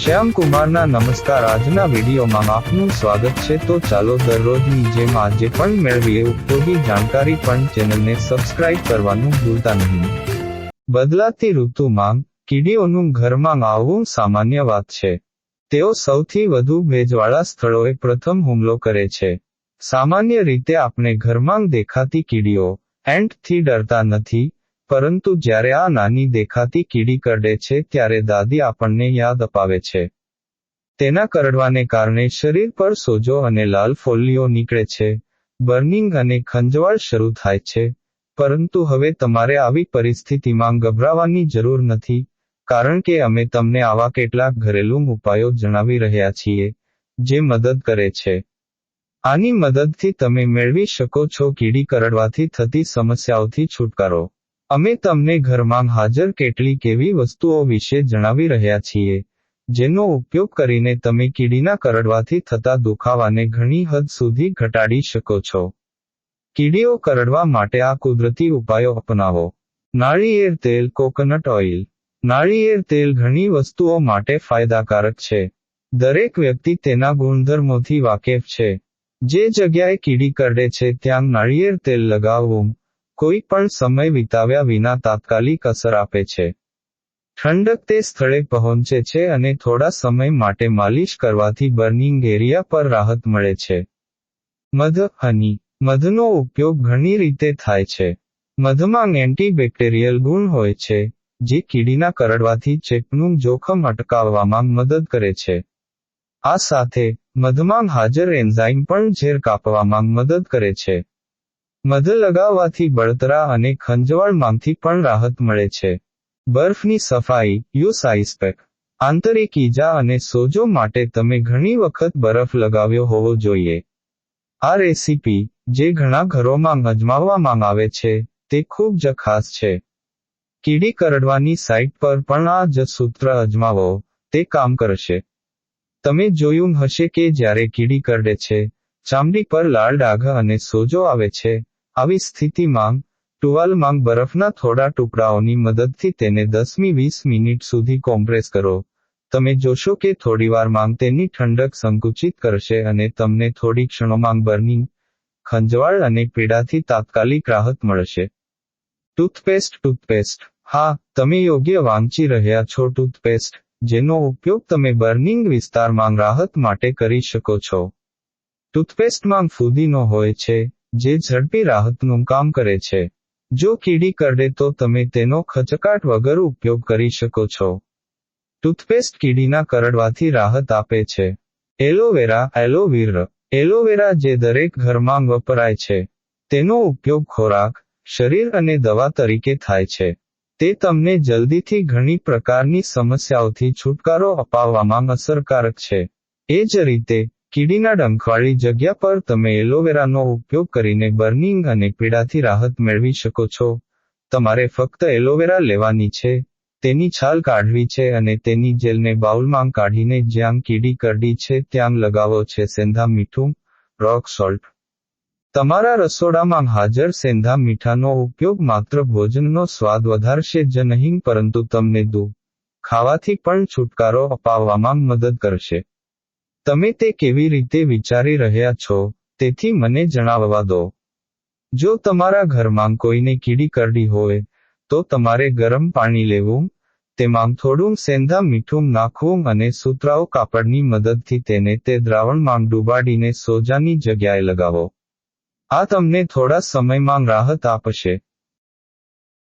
શ્યામ કુમારના નમસ્કાર. આજના વિડીયોમાં આપનું સ્વાગત છે. તો ચાલો દરરોજની જેમ આજે પણ મેળવીએ. ઉપયોગી જાણકારી પણ ચેનલને સબસ્ક્રાઇબ કરવાનું ભૂલતા નહીં. બદલાતી ઋતુમાં કીડીઓનું ઘરમાં આવવું સામાન્ય વાત છે. તેઓ સૌથી વધુ ભેજવાળા સ્થળોએ પ્રથમ હુમલો કરે છે. સામાન્ય રીતે આપણે ઘરમાં દેખાતી કીડીઓ એન્ટથી ડરતા નથી પરંતુ જ્યારે આ નાની દેખાતી કીડી કરડે છે ત્યારે દાદી આપણને યાદ અપાવે છે. તેના કરડવાને કારણે શરીર પર સોજો અને લાલ ફોલ્લીઓ નીકળે છે. બર્નિંગ અને ખંજવાળ શરૂ થાય છે. પરંતુ હવે તમારે આવી પરિસ્થિતિમાં ગભરાવાની જરૂર નથી, કારણ કે અમે તમને આવા કેટલાક ઘરેલું ઉપાયો જણાવી રહ્યા છીએ, જે મદદ કરે છે. આની મદદથી તમે મેળવી શકો છો કીડી કરડવાથી થતી સમસ્યાઓથી છુટકારો. અમે તમને ઘરમાં હાજર કેટલીક એવી વસ્તુઓ વિશે જણાવી રહ્યા છીએ, જેનો ઉપયોગ કરીને તમે કીડીના કરડવાથી થતા દુખાવાને ઘણી હદ સુધી ઘટાડી શકો છો. કીડીઓ કરડવા માટે આ કુદરતી ઉપાયો અપનાવો. નાળિયેર તેલ, કોકોનટ ઓઇલ. નાળિયેર તેલ ઘણી વસ્તુઓ માટે ફાયદાકારક છે. દરેક વ્યક્તિ તેના ગુણધર્મોથી વાકેફ છે. જે જગ્યાએ કીડી કરડે છે, ત્યાં નાળિયેર તેલ લગાવવું કોઈ પણ સમય વિતાવ્યા વિના તાત્કાલિક અસર આપે છે. ઠંડક તે સ્થળે પહોંચે છે અને થોડા સમય માટે માલિશ કરવાથી બર્નિંગ એરિયા પર રાહત મળે છે. મધ, હની. મધનો ઉપયોગ ઘણી રીતે થાય છે. મધમાં એન્ટીબેક્ટેરિયલ ગુણ હોય છે, જે કીડીના કરડવાથી ચેપનું જોખમ અટકાવવામાં મદદ કરે છે. આ સાથે મધમાં હાજર એન્ઝાઇમ પણ ઝેર કાપવામાં મદદ કરે છે. મધ લગાવવાથી બળતરા અને ખંજવાળમાંથી પણ રાહત મળે છે. બરફની સફાઈ, યુસ આઈસપેક આંતરિક ઈજા અને સોજો માટે તમે ઘણી વખત બરફ લગાવ્યો હોવો જોઈએ. આ રેસીપી, જે ઘણા ઘરોમાં અજમાવવામાં આવે છે, તે ખૂબ જ ખાસ છે. કીડી કરડવાની સાઇટ પર પણ આ જ સૂત્ર અજમાવો, તે કામ કરશે. તમે જોયું હશે કે જ્યારે કીડી કરડે છે, ચામડી પર લાલ ડાઘ અને સોજો આવે છે આવી સ્થિતિમાં ટુવાલમાં બરફના થોડા ટુકડાઓની મદદથી તેને દસમી વીસ મિનિટ સુધી કોમ્પ્રેસ કરો. તમે જોશો કે થોડીવારમાં તેની ઠંડક સંકુચિત કરશે અને તમને થોડી ક્ષણોમાં બર્નિંગ, ખંજવાળ અને પીડાથી તાત્કાલિક રાહત મળશે. Toothpaste toothpaste. હા, તમે યોગ્ય વાંચી રહ્યા છો ટૂથપેસ્ટ, જેનો ઉપયોગ તમે બર્નિંગ વિસ્તારમાં રાહત માટે કરી શકો છો. ટૂથપેસ્ટમાં ફુદીનો હોય છે જે ઝડપી રાહતનું કામ કરે છે. જો કીડી કરડે તો તમે તેનો ખચકાટ વગર ઉપયોગ કરી શકો છો. ટૂથપેસ્ટ કીડીના કરડવાથી રાહત આપે છે. એલોવેરા, એલોવીર. એલોવેરા જે દરેક ઘરમાં વપરાય છે. તેનો ઉપયોગ ખોરાક, શરીર અને દવા તરીકે થાય છે. તે તમને જલ્દીથી ઘણી પ્રકારની સમસ્યાઓથી છુટકારો અપાવવામાં અસરકારક છે. એ જ રીતે કીડીના ડંખવાળી જગ્યા પર તમે એલોવેરાનો ઉપયોગ કરીને બર્નિંગ અને પીડાથી રાહત મેળવી શકો છો. તમારે ફક્ત એલોવેરા લેવાની છે, તેની છાલ કાઢવી છે અને તેની જેલને બાઉલમાં કાઢીને જ્યાં કીડી કરડી છે ત્યાં લગાવો છે સેંધા મીઠું રોક સોલ્ટ તમારા રસોડામાં હાજર સેંધા મીઠાનો ઉપયોગ માત્ર ભોજનનો સ્વાદ વધારશે જ નહીં, પરંતુ તમને દૂધ, ખાવાથી પણ છુટકારો અપાવવામાં મદદ કરશે. તમે તે કેવી રીતે વિચારી રહ્યા છો, તેથી મને જણાવવા દો. જો તમારા ઘરમાં કોઈને કીડી કરડી હોય, તો તમારે ગરમ પાણી લેવું, તેમાં થોડું સેંધા મીઠું નાખવું અને સુતરાઉ કાપડની મદદથી તેને તે દ્રાવણમાં ડૂબાડીને સોજાની જગ્યાએ લગાવો. આ તમને થોડા સમયમાં રાહત આપશે.